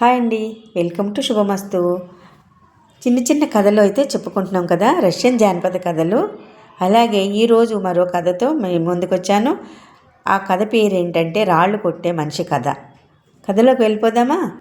Hi అండి. Welcome to శుభమస్తు. చిన్న చిన్న కథలు అయితే చెప్పుకుంటున్నాం కదా రష్యన్ జానపద కథలు. అలాగే ఈరోజు మరో కథతో మేము ముందుకొచ్చాను. ఆ కథ పేరు ఏంటంటే రాళ్ళు కొట్టే మనిషి కథ. కథలోకి వెళ్ళిపోదామా?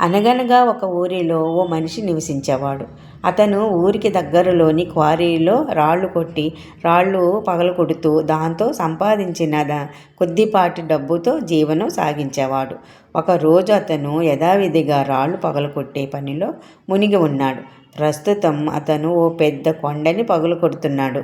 అనగనగా ఒక ఊరిలో ఓ మనిషి నివసించేవాడు. అతను ఊరికి దగ్గరలోని క్వారీలో రాళ్ళు కొట్టి రాళ్ళు పగలు కొడుతూ దాంతో సంపాదించిన దా- కొద్దిపాటి డబ్బుతో జీవనం సాగించేవాడు. ఒకరోజు అతను యథావిధిగా రాళ్ళు పగలు కొట్టే పనిలో మునిగి ఉన్నాడు. ప్రస్తుతం అతను ఓ పెద్ద కొండని పగులు కొడుతున్నాడు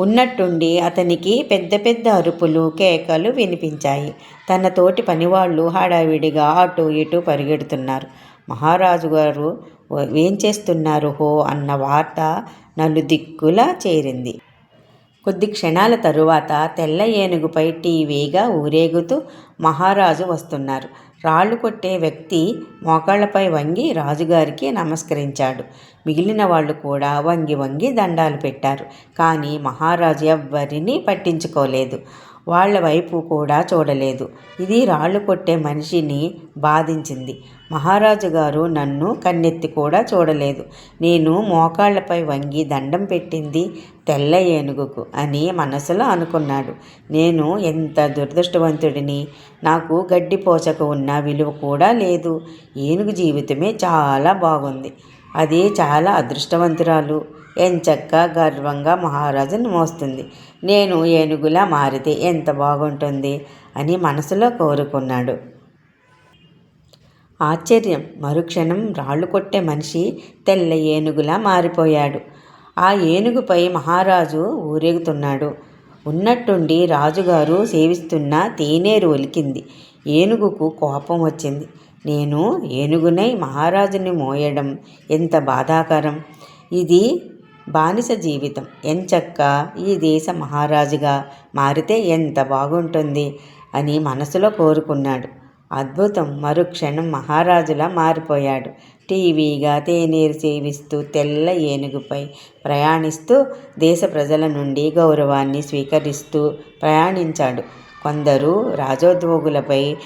ఉన్నట్టుండి అతనికి పెద్ద పెద్ద అరుపులు కేకలు వినిపించాయి. తన తోటి పనివాళ్ళు హడావిడిగా అటు ఇటు పరిగెడుతున్నారు. మహారాజు గారు ఏం చేస్తున్నారు హో? అన్న వార్త నలుదిక్కులా చేరింది. కొద్ది క్షణాల తరువాత తెల్ల ఏనుగుపై టీవీగా ఊరేగుతూ మహారాజు వస్తున్నారు. రాళ్ళు కొట్టే వ్యక్తి మోకాళ్ళపై వంగి రాజుగారికి నమస్కరించాడు. మిగిలిన వాళ్ళు కూడా వంగి వంగి దండాలు పెట్టారు. కానీ మహారాజు ఎవ్వరినీ పట్టించుకోలేదు. వాళ్ళ వైపు కూడా చూడలేదు. ఇది రాళ్ళు కొట్టే మనిషిని బాధించింది. మహారాజు గారు నన్ను కన్నెత్తి కూడా చూడలేదు. నేను మోకాళ్ళపై వంగి దండం పెట్టింది తెల్ల ఏనుగుకు అని మనసులో అనుకున్నాడు. నేను ఎంత దురదృష్టవంతుడిని? నాకు గడ్డి పోషక ఉన్న విలువ కూడా లేదు. ఏనుగు జీవితమే చాలా బాగుంది. అది చాలా అదృష్టవంతురాలు. ఎంచక్క గర్వంగా మహారాజును మోస్తుంది నేను ఏనుగులా మారితే ఎంత బాగుంటుంది అని మనసులో కోరుకున్నాడు. ఆశ్చర్యం. మరుక్షణం రాళ్ళు కొట్టే మనిషి తెల్ల ఏనుగులా మారిపోయాడు. ఆ ఏనుగుపై మహారాజు ఊరేగుతున్నాడు. ఉన్నట్టుండి రాజుగారు సేవిస్తున్న తేనేరు ఒలికింది. ఏనుగుకు కోపం వచ్చింది. నేను ఏనుగునై మహారాజుని మోయడం ఎంత బాధాకరం. ఇది బానిస జీవితం. ఎంచక్క ఈ దేశ మహారాజుగా మారితే ఎంత బాగుంటుంది అని మనసులో కోరుకున్నాడు. అద్భుతం. మరుక్షణం మహారాజులా మారిపోయాడు. టీవీగా తేనీరు సేవిస్తూ తెల్ల ఏనుగుపై ప్రయాణిస్తూ దేశ ప్రజల నుండి గౌరవాన్ని స్వీకరిస్తూ ప్రయాణించాడు. కొందరు రాజోద్యోగులపై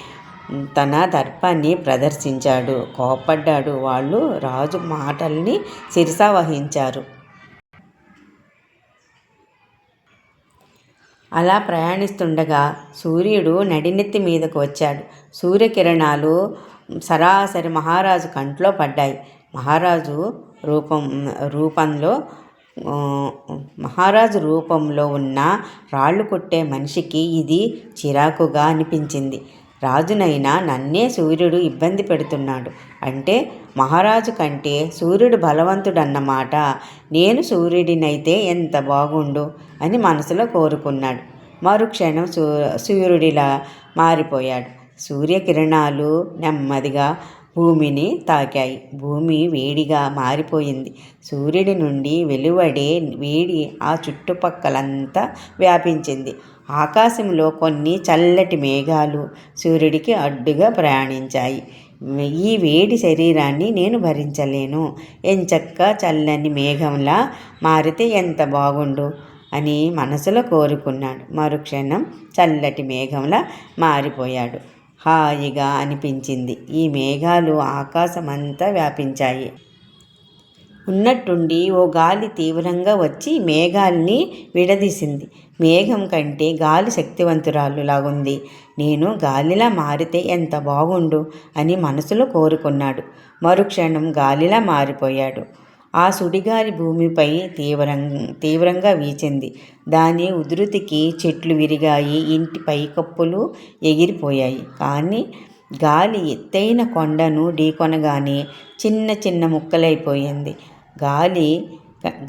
తన దర్పాన్ని ప్రదర్శించాడు. కోపడ్డాడు వాళ్ళు రాజు మాటల్ని శిరసావహించారు. అలా ప్రయాణిస్తుండగా సూర్యుడు నడినెత్తి మీదకు వచ్చాడు. సూర్యకిరణాలు సరాసరి మహారాజు కంట్లో పడ్డాయి. మహారాజు రూపం రూపంలో మహారాజు రూపంలో ఉన్న రాళ్ళు కొట్టే మనిషికి ఇది చిరాకుగా అనిపించింది. రాజునైనా నన్నే సూర్యుడు ఇబ్బంది పెడుతున్నాడు. అంటే మహారాజు కంటే సూర్యుడు బలవంతుడన్నమాట నేను సూర్యుడినైతే ఎంత బాగుండు అని మనసులో కోరుకున్నాడు. మరుక్షణం సూ సూర్యుడిలా మారిపోయాడు. సూర్యకిరణాలు నెమ్మదిగా భూమిని తాకాయి. భూమి వేడిగా మారిపోయింది. సూర్యుడి నుండి వెలువడే వేడి ఆ చుట్టుపక్కలంతా వ్యాపించింది. ఆకాశంలో కొన్ని చల్లటి మేఘాలు సూర్యుడికి అడ్డుగా ప్రయాణించాయి. ఈ వేడి శరీరాన్ని నేను భరించలేను. ఎంచక్క చల్లని మేఘంలా మారితే ఎంత బాగుండు? అని మనసులో కోరుకున్నాడు. మరుక్షణం చల్లటి మేఘంలా మారిపోయాడు. హాయిగా అనిపించింది. ఈ మేఘాలు ఆకాశమంతా వ్యాపించాయి. ఉన్నట్టుండి ఓ గాలి తీవ్రంగా వచ్చి మేఘాల్ని విడదీసింది. మేఘం కంటే గాలి శక్తివంతురాలులాగుంది నేను గాలిలా మారితే ఎంత బాగుండు అని మనసులో కోరుకున్నాడు. మరుక్షణం గాలిలా మారిపోయాడు. ఆ సుడిగాలి భూమిపై తీవ్రం తీవ్రంగా వీచింది. దాని ఉధృతికి చెట్లు విరిగాయి ఇంటి పైకప్పులు ఎగిరిపోయాయి. కానీ గాలి ఎత్తైన కొండను ఢీకొనగానే చిన్న చిన్న ముక్కలైపోయింది. గాలి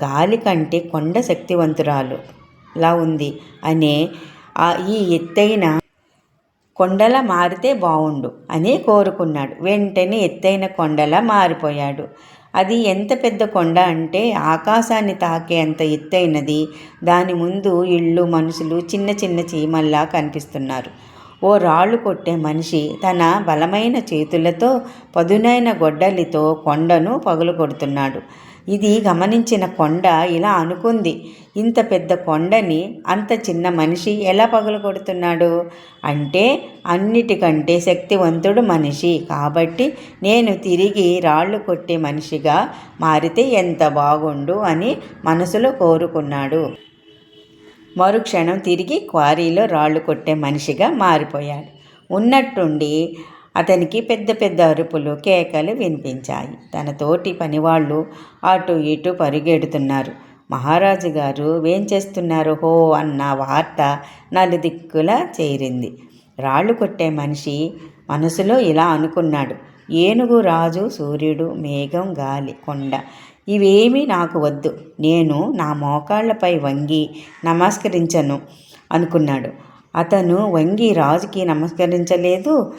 గాలి కంటే కొండ శక్తివంతురాలు. లా ఉంది అనే ఆ ఈ ఎత్తైన కొండలా మారితే బావుండు అని కోరుకున్నాడు. వెంటనే ఎత్తైన కొండలా మారిపోయాడు. అది ఎంత పెద్ద కొండ అంటే ఆకాశాన్ని తాకే అంత ఎత్తైనది. దాని ముందు ఇళ్ళు మనుషులు చిన్న చిన్న చీమల్లా కనిపిస్తున్నారు. ఓ రాళ్ళు కొట్టే మనిషి తన బలమైన చేతులతో పదునైన గొడ్డలితో కొండను పగులు కొడుతున్నాడు ఇది గమనించిన కొండ ఇలా అనుకుంది ఇంత పెద్ద కొండని అంత చిన్న మనిషి ఎలా పగలగొడుతున్నాడు అంటే అన్నిటికంటే శక్తివంతుడు మనిషి. కాబట్టి నేను తిరిగి రాళ్ళు కొట్టే మనిషిగా మారితే ఎంత బాగుండు అని మనసులో కోరుకున్నాడు. మరుక్షణం తిరిగి క్వారీలో రాళ్ళు కొట్టే మనిషిగా మారిపోయాడు. ఉన్నట్టుండి అతనికి పెద్ద పెద్ద అరుపులు కేకలు వినిపించాయి. తన తోటి పనివాళ్ళు అటు ఇటు పరిగెడుతున్నారు. మహారాజు గారు ఏం చేస్తున్నారు హో అన్న వార్త నలుదిక్కులా చేరింది. రాళ్ళు కొట్టే మనిషి మనసులో ఇలా అనుకున్నాడు. ఏనుగు రాజు సూర్యుడు మేఘం గాలి కొండ ఇవేమీ నాకు వద్దు. నేను నా మోకాళ్ళపై వంగి నమస్కరించను అనుకున్నాడు. అతను వంగి రాజుకి నమస్కరించలేదు.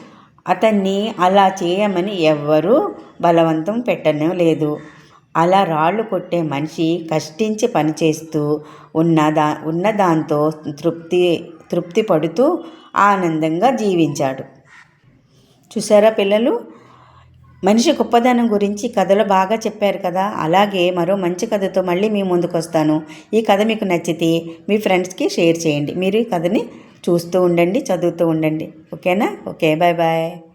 అతన్ని అలా చేయమని ఎవ్వరూ బలవంతం పెట్టను లేదు. అలా రాళ్ళు కొట్టే మనిషి కష్టించి పనిచేస్తూ ఉన్న దా ఉన్న దాంతో తృప్తి తృప్తి పడుతూ ఆనందంగా జీవించాడు. చూసారా పిల్లలు? మనిషి గొప్పదనం గురించి కథలో బాగా చెప్పారు కదా. అలాగే మరో మంచి కథతో మళ్ళీ మీ ముందుకు వస్తాను ఈ కథ మీకు నచ్చితే మీ ఫ్రెండ్స్కి షేర్ చేయండి. మీరు ఈ కథని చూస్తూ ఉండండి చదువుతూ ఉండండి. ఓకేనా? Okay bye bye.